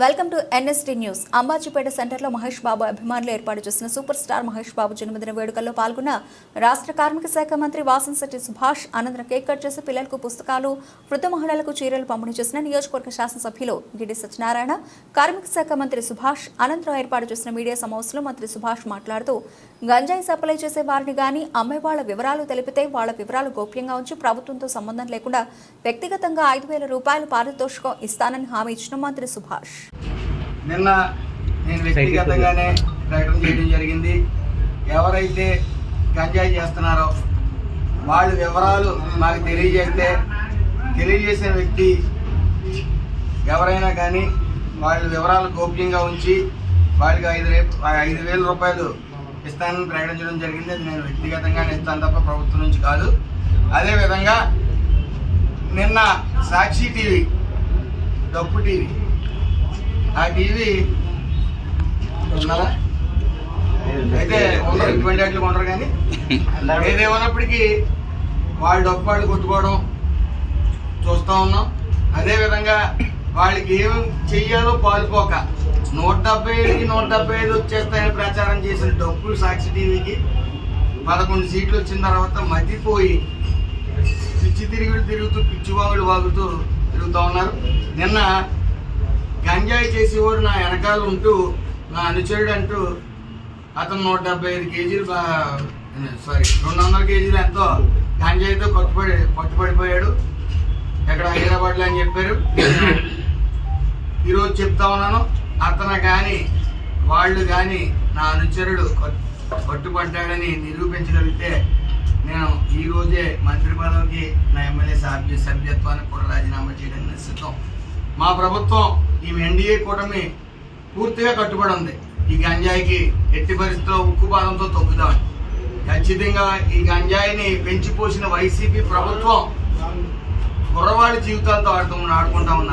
Welcome to NST news Ambajipeta సెంటర్లో మహేష్ బాబు అభిమానులు ఏర్పాటు చేసిన సూపర్ స్టార్ మహేష్ బాబు జన్మదిన వేడుకల్లో పాల్గొన్న రాష్ట్ర కార్మిక శాఖ మంత్రి వాసంశెట్టి సుభాష్ అనంతరం కేక్ కట్ చేసి పిల్లలకు పుస్తకాలు వృద్ధ మహిళలకు చీరలు పంపిణీ చేసిన నియోజకవర్గ శాసనసభ్యులు గిడి సత్యనారాయణ కార్మిక శాఖ మంత్రి సుభాష్ అనంతరం ఏర్పాటు చేసిన మీడియా సమావేశంలో మంత్రి సుభాష్ మాట్లాడుతూ గంజాయి సప్లై చేసే వారిని గాని అమ్మే వాళ్ళ వివరాలు తెలిపితే వాళ్ళ వివరాలు గోప్యంగా ఉంచి ప్రభుత్వంతో సంబంధం లేకుండా వ్యక్తిగతంగా ఐదు వేల రూపాయలు పారితోషికం ఇస్తానని హామీ ఇచ్చిన మంత్రి సుభాష్. నిన్న నేను వ్యక్తిగతంగానే ప్రకటన చేయడం జరిగింది. ఎవరైతే గంజాయి చేస్తున్నారో వాళ్ళ వివరాలు మాకు తెలియజేస్తే తెలియజేసిన వ్యక్తి ఎవరైనా కానీ వాళ్ళ వివరాలు గోప్యంగా ఉంచి వాళ్ళకి ఐదు ఐదు వేల రూపాయలు ఇస్తానని ప్రకటించడం జరిగింది. అది నేను వ్యక్తిగతంగానే ఇస్తాను తప్ప ప్రభుత్వం నుంచి కాదు. అదేవిధంగా నిన్న సాక్షి టీవీ డప్పు టీవీ ఆ టీవీ ఉన్నారా? అయితే ఉండరు ఇటువంటి వాటికి ఉండరు కానీ. ఏదేమన్నప్పటికీ వాళ్ళు డబ్బు వాళ్ళు కొట్టుకోవడం చూస్తూ ఉన్నాం. అదేవిధంగా వాళ్ళకి ఏం చెయ్యాలో పాల్పోక నూట డెబ్బై ఐదుకి నూట డెబ్బై ఐదు వచ్చేస్తాయని ప్రచారం చేసిన డబ్బులు సాక్షి టీవీకి పదకొండు సీట్లు వచ్చిన తర్వాత మతిపోయి పిచ్చి తిరుగుడు తిరుగుతూ పిచ్చి వాగులు వాగుతూ తిరుగుతూ ఉన్నారు. నిన్న గంజాయి చేసేవాడు నా వెనకాల ఉంటూ నా అనుచరుడు అంటూ అతను నూట డెబ్బై ఐదు కేజీలు సారీ రెండు వందల కేజీలు ఎంతో గంజాయితో కొట్టుపడి పట్టుపడిపోయాడు ఎక్కడ హైదరాబాద్లో అని చెప్పారు. ఈరోజు చెప్తా ఉన్నాను అతను కానీ వాళ్ళు కానీ నా అనుచరుడు కొట్టుపడ్డాడని నిరూపించగలిగితే నేను ఈరోజే మంత్రి పదవికి నా ఎమ్మెల్యే సభ్య సభ్యత్వాన్ని కూడా రాజీనామా చేయడానికి సిద్ధం మా ప్రభుత్వం ఈ ఎన్డీఏ కూటమి పూర్తిగా కట్టుబడి ఉంది. ఈ గంజాయికి ఎట్టి పరిస్థితుల్లో ఉక్కు పాదంతో తొక్కుదామని ఖచ్చితంగా ఈ గంజాయిని పెంచిపోసిన వైసీపీ ప్రభుత్వం కుర్రవాడి జీవితాలతో ఆడుతూ ఆడుకుంటా ఉన్నారు.